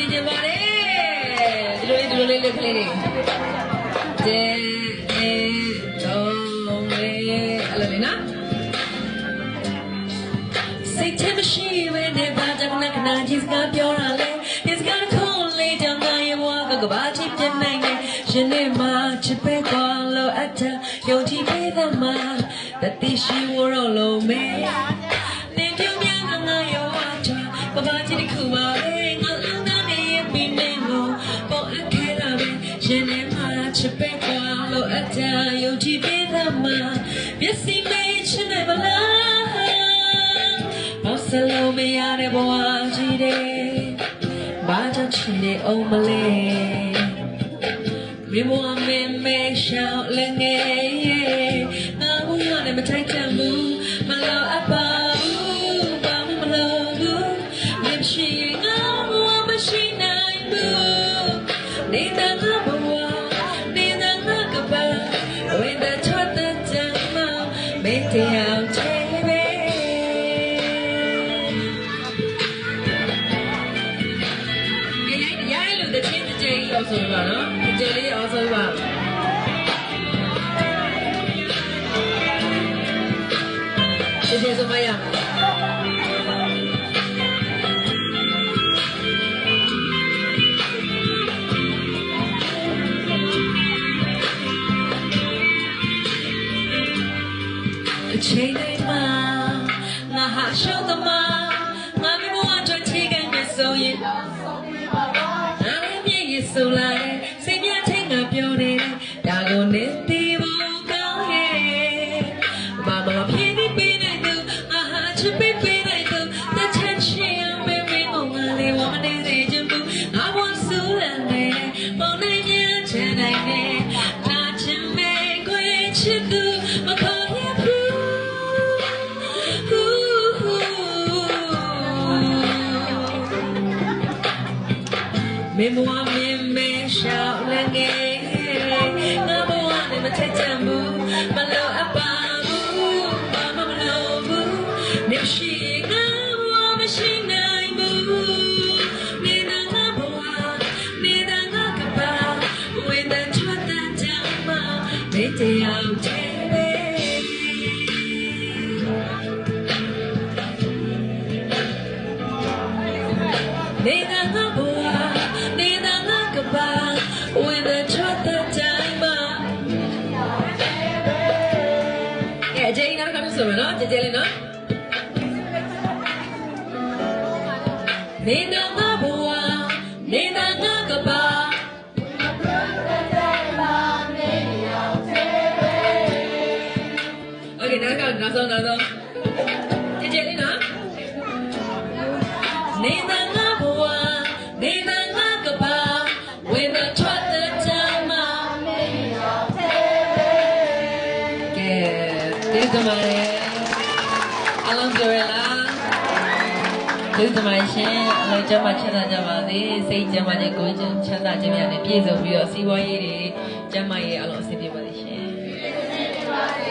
ပေးကြပါတယ်ဒီလိုလေးဒီလိုလေးလေးကလေးတွေတဲအဲတော့လေးအဲ့လိုလေးနော်စိတ်ချမရှိဘဲနဲ့ဘာကြောင့်လဲခဏကြီးစကားပြောတာလဲဒီစကားခုံးလေးကြောင့်ငါရဲ့ဘဝကကဘာချစ်ပြနိုင်နေရှင်နေမှာချစ်ပဲကွာလို့အထယုံကြည်ပေးသမှာတတိရှိဝရောလုံးမဲတင်ပြုံးများငါရဲ့ဝါချကဘာချစ်တစ်ခုပါ လို့အထယုံကြည်ပေးသမှာမျက်စိမေးချင်တယ်မလားဘောဆလုံးမရတဲ့ဘဝကြီးတဲ့ဘာကြောင့်ချင်နေအောင်မလဲမြေမွားမင်းမဲရှောင်းလည်းငယ်ရဲ့ငါဘူးရနဲ့မထိုက်တန်ဘူးမလို့အပ်ပါဘူးဘာမှမလို့ဘူးမြင်ရှိရင်ငါဘဝမရှိနိုင်ဘူးနေတဲ့ငါဘဝနေတဲ့ တ္တာချေပဲကဲရိုက်လို့တချင်းတစ်ကြိမ်ရောဆိုပါနော် တစ်ကြိမ်လေးရောဆိုပါဒီကျေဆိုမရအချိန်တိုင်းမှာငါဟာရှောက်သမားငါမျိုးဘဝအတွက်ထိခိုက်နေဆိုရင်ငါလည်းမြည်ရဆိုလာတယ်စိတ်မြတ်ချင်းငါပြောနေတယ်ဒါကိုနေတီး မေမွားမင်းမဲရှောင်းလည်းငယ်ငါဘဝနဲ့မထက်ချင်ဘူးမလို့အပ်ပါဘူးဘာမှမလို့ဘူးနေရှိငါဘဝမရှိနိုင်ဘူးနေတာငါဘဝနေတာငါကပါဝေဒန်ချွတ်တဲ့ကြောင်မမေတ္တာချေပဲနေတာ ဂျေးနားကမ်းဆိုမနော်ကြဲကြဲလေးနော်နေတာငါဘဝနေတာငါကပါโอเคနားကနောက်ဆုံးနောက်ဆုံးကြဲကြဲလေးနော် နေတာ ကျေးဇူးတင်ပါတယ်အလုံးပြောရလားကျေးဇူးတင်ပါရှင်အလုံးကျမ်းမာချမ်းသာကြပါစေစိတ်ကျမ်းမာခြင်းကိုယ်ကျမ်းချမ်းသာခြင်းများနဲ့ပြည့်စုံပြီးတော့စီးပွားရေးတွေကျမ်းမာရေးအလုံးအဆင်ပြေပါစေရှင်ကျေးဇူးတင်ပါတယ်